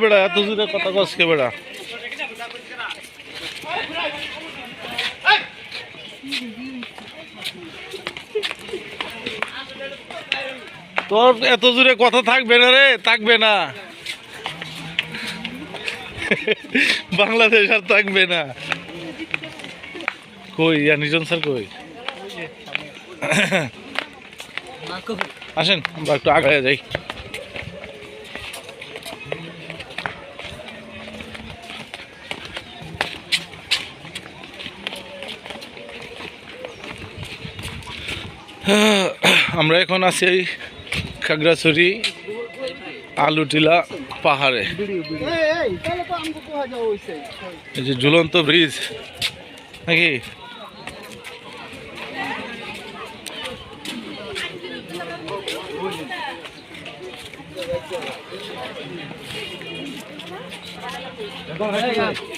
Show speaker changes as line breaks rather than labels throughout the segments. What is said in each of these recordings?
বেড়া, এত দূরে কথা কসকে বেড়া? তোর এত দূরে কথা থাকবে না রে, থাকবে না। বাংলাদেশ আর থাকবে না। কই? ইয়া নিজন স্যার কই? আসেন, আমরা একটু আগায় যাই। আমরা এখন আছি এই খাগড়াছড়ি আলুটিলা পাহাড়ে। এই যে ঝুলন্ত ব্রিজ। নাকি?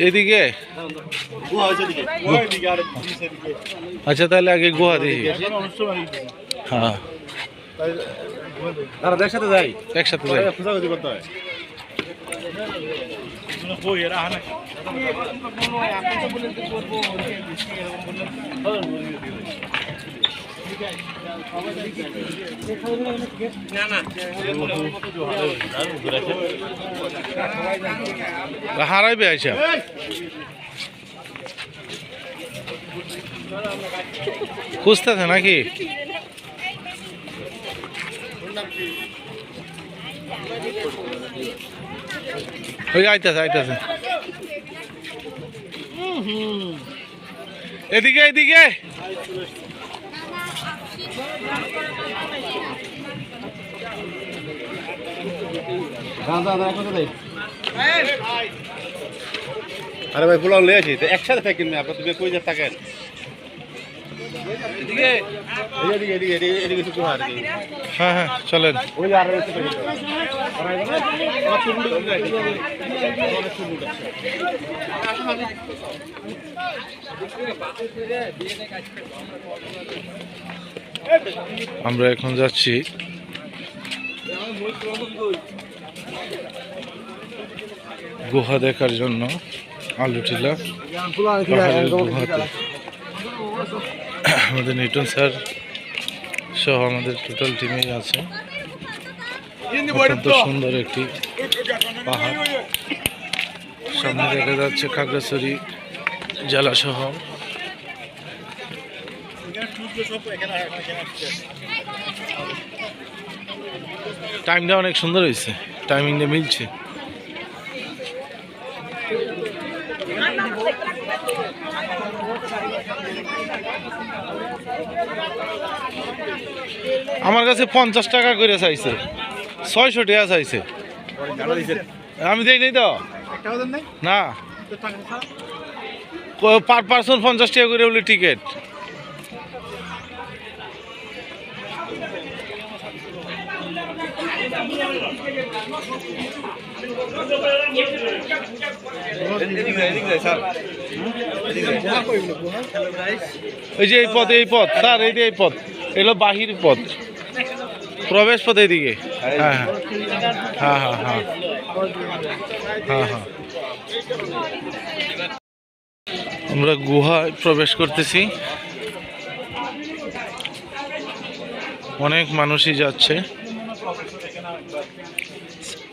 এদিকে? আচ্ছা তাহলে আগে গুহা দেখি। হ্যাঁ।
একসাথে যাই।
একসাথে যাই
করতে হয়
হারাইবে আইসা। খুঁজতেছে নাকি? ওই আইতেছে আইতেছে। এদিকে এদিকে
দাদা দাদা একসাথে যাই আরে ভাই পোলাও লিয়ে তো একসাথে থাকেন না আপনার তুমি কই যে থাকেন? এদিকে। এদিকে এদিকে এদিকে এদিকে কিছু আর কি।
হ্যাঁ হ্যাঁ চলেন। আমরা এখন যাচ্ছি গুহা দেখার জন্য আলুটিলা গুহাতে। আমাদের নিউটন স্যার সহ আমাদের টোটাল টিমেই আছে। অত্যন্ত সুন্দর একটি পাহাড়। সামনে দেখা যাচ্ছে খাগড়াছড়ি জেলা শহর টাইমটা অনেক সুন্দর হয়েছে। টাইমিংটা মিলছে। আমার কাছে পঞ্চাশ টাকা করে চাইছে। ছয়শো টাকা চাইছে। আমি দেই নাই তো? না। পার পার্সন পঞ্চাশ টাকা করে বলে টিকিট এই যে এই পথ এই পথ, স্যার, এই যে এই পথ এগুলো বাহির পথ। প্রবেশ পথ এইদিকে। হ্যাঁ হ্যাঁ হ্যাঁ হ্যাঁ হ্যাঁ হ্যাঁ হ্যাঁ। আমরা গুহায় প্রবেশ করতেছি। অনেক মানুষই যাচ্ছে।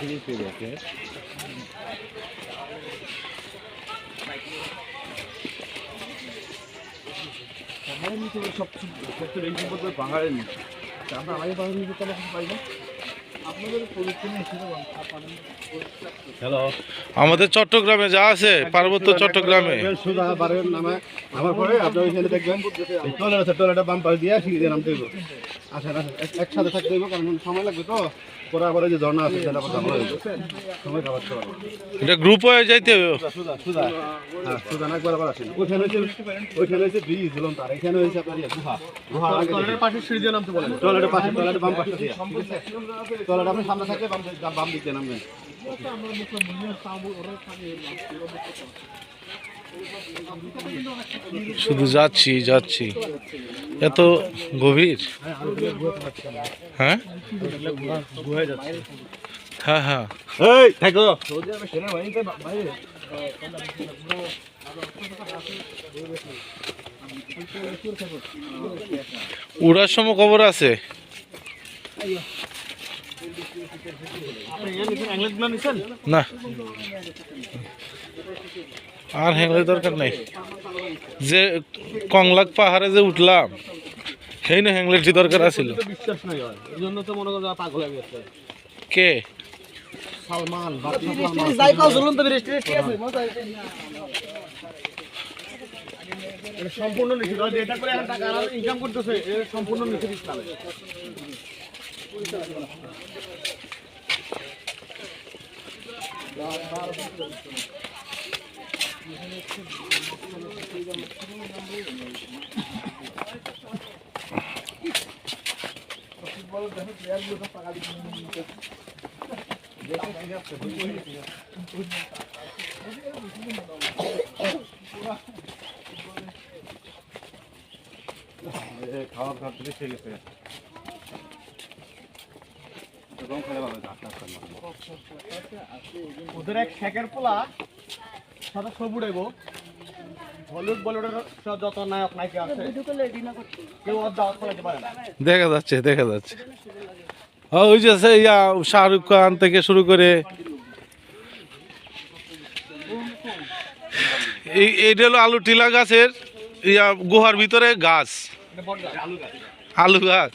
필리핀 이렇게 Jangan ini tu shop shop tu lagi buat bahan. Jangan ayam bahan ni kita makan bahan. Hello
আমাদের চট্টগ্রামে যা আছে, পার্বত্য চট্টগ্রামে।
আমার পরে ওইখানে দেখবেন দিয়ে একসাথে থাকতে কারণ সময় লাগবে তো। পরে আবার ওই যে ঝর্ণা আছে সেটা আবার যাব। সময় খাবার খাবার
এটা গ্রুপ হয়ে যাইতে হবে।
সুদা সুদা হ্যাঁ সুদা একবার আবার আসেন। ওইখানে হচ্ছে ওইখানে হচ্ছে ব্রিজ ঝুলন্ত আর এখানে হয়েছে আপনার ইয়ে, গুহা। গুহা টয়লেটের পাশে সিঁড়ি দিয়ে নামতে বলেন। টয়লেটের পাশে টয়লেটের বাম পাশে দিয়ে। টয়লেট আপনি সামনে থাকলে বাম দিক- বাম দিক দিয়ে নামবেন
শুধু যাচ্ছি যাচ্ছি। এত গভীর? হ্যাঁ? হ্যাঁ হ্যাঁ।
থাকো।
উড়ার সময় খবর আছে? না আর হ্যাংলের দরকার নেই। যে কংলাক পাহাড়ে যে উঠলাম সেই না হ্যাংলেটটি দরকার আছিল।
বিশ্বাস নাই এই জন্য তো করো পাগল গেছে।
কে?
সালমান এটা সম্পূর্ণ নিষিদ্ধ আর করে টাকা ইনকাম করতেছে এটা সম্পূর্ণ নিষিদ্ধ খাওয়া খাওয়া থেকে ঠিক আছে রং খেলে ভালো আস্তে আস্তে ওদের এক শেখের পোলা সাথে সব উড়াইব হলিউড বলিউডের যত নায়ক নায়িকা আছে কেউ ওর দাওয়াত ফলাইতে পারে না।
দেখা যাচ্ছে দেখা যাচ্ছে। ওই যে ইয়া শাহরুখ খান থেকে শুরু করে এই এইটা হলো আলু টিলা গাছের ইয়া গুহার ভিতরে গাছ।
এটা আলু এটা গাছ।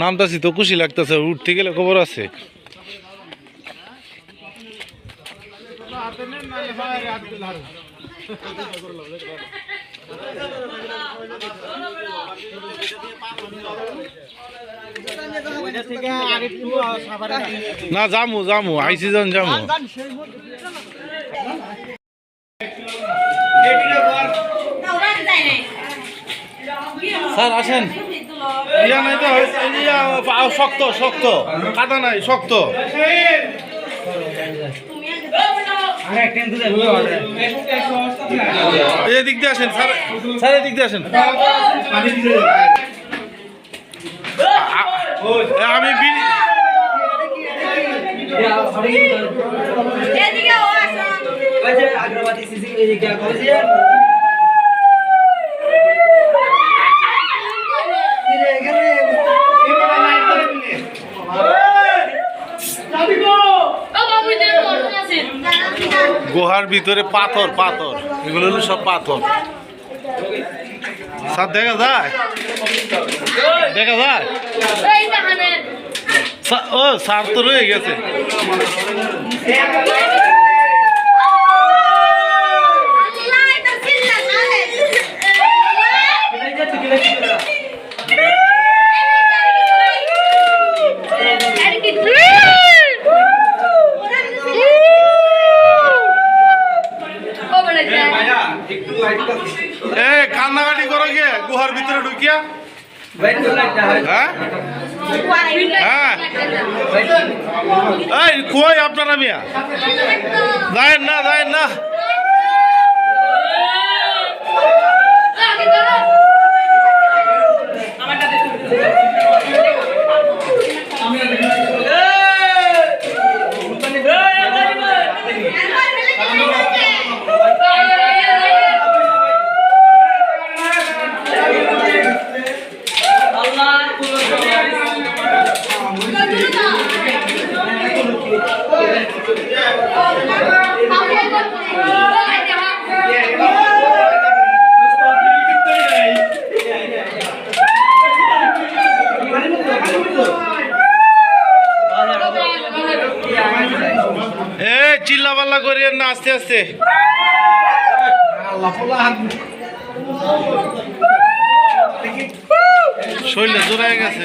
নামতাছি তো, খুশি লাগতেছে, উঠতে গেলে খবর আছে। না, যামু যামু আইসি জন যামু। স্যার, আসেন। ইয়া নাই তো ইয়া শক্ত শক্ত। কাটা নাই শক্ত। এই দিক দিয়ে আসেন স্যার। এদিক দিয়ে আসেন। আমি
এদিকে
গুহার ভিতরে পাথর পাথর। এগুলো হলো সব পাথর। স্যার, দেখা যায়? দেখা যায়? ও, স্যার তো রয়ে গেছে
আল্লাহ এটা চিল্লা নালে আর কি ও বলে যায়
এ কান্নাকাটি করো গে গুহার ভিতরে ঢুকিয়া হ্যাঁ হ্যাঁ এই কই আপনারা মিয়া যায় না যায় না চিল্লা পাল্লা করিয়েন না আস্তে আস্তে শরীরে জোড়ায় গেছে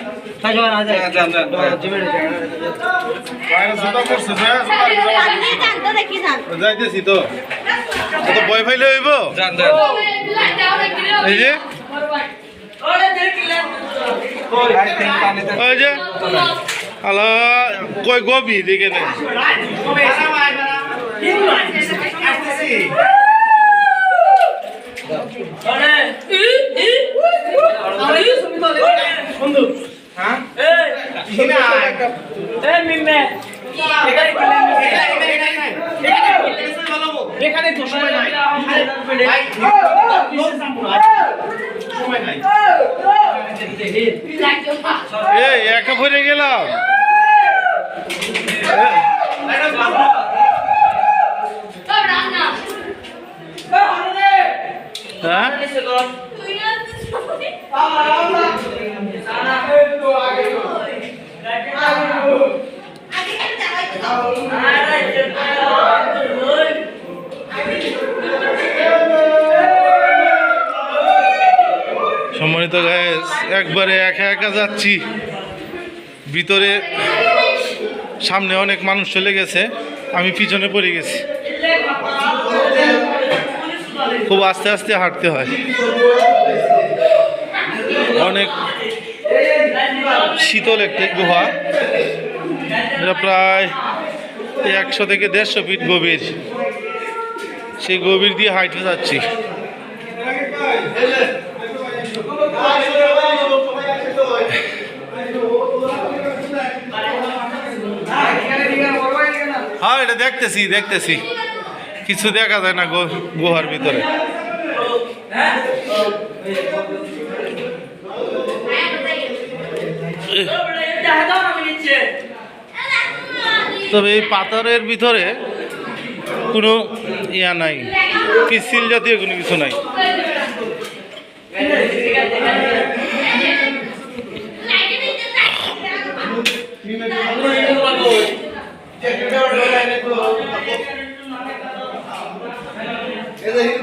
যাইতেছি তো। তো বই ফাইলে হইব? এই যে। ওই যে। হ্যালো কই গবি দেখে নেই হ্যাঁ? সম্মানিত গায়েস একবারে একা একা যাচ্ছি। ভিতরে সামনে অনেক মানুষ চলে গেছে, আমি পিছনে পড়ে গেছি। খুব আস্তে আস্তে হাঁটতে হয়। অনেক শীতল একটি গুহা এটা প্রায় একশো থেকে দেড়শো ফিট গভীর। সেই গভীর দিয়ে হাইটে যাচ্ছি। হ্যাঁ এটা দেখতেছি দেখতেছি। কিছু দেখা যায় না গুহার ভিতরে। তবে এই পাথরের ভিতরে কোনো ইয়া নাই পিসিল জাতীয় কোনো কিছু নাই।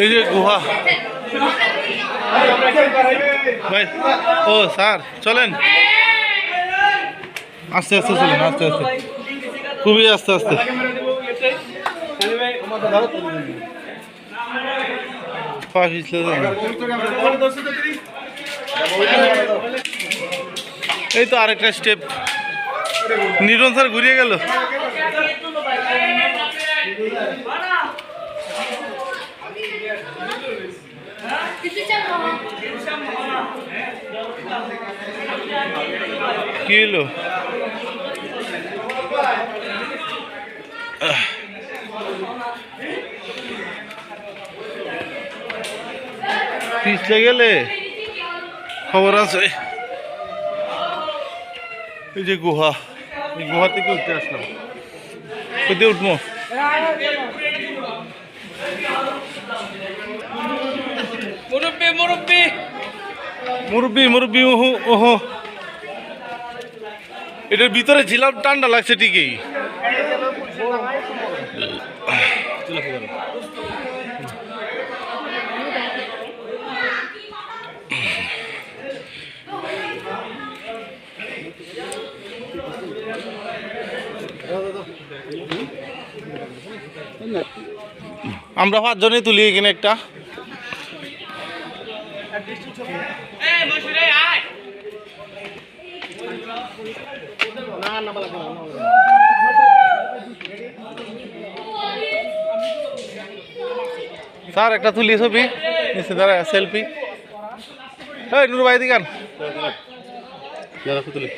এই যে গুহা। ভাই, ও, স্যার, চলেন। আস্তে আস্তে চলেন, আস্তে আস্তে। খুবই আস্তে আস্তে। এই তো আরেকটা স্টেপ নিরন স্যার ঘুরিয়ে গেল। কি হলো? পিছলে গেলে খবর আছে। এই যে গুহা এই গুহা থেকে উঠতে আসলাম? কোথায় উঠবো মুরব্বি মুরব্বি। ওহো ওহো। এটার ভিতরে ছিলাম ঠান্ডা লাগছে ঠিকই। আমরা পাঁচজনে তুলি এখানে একটা। স্যার, একটা তুলি ছবি। নিচে দাঁড়া সেলফি এই নুরু ভাই দিকান
তুলে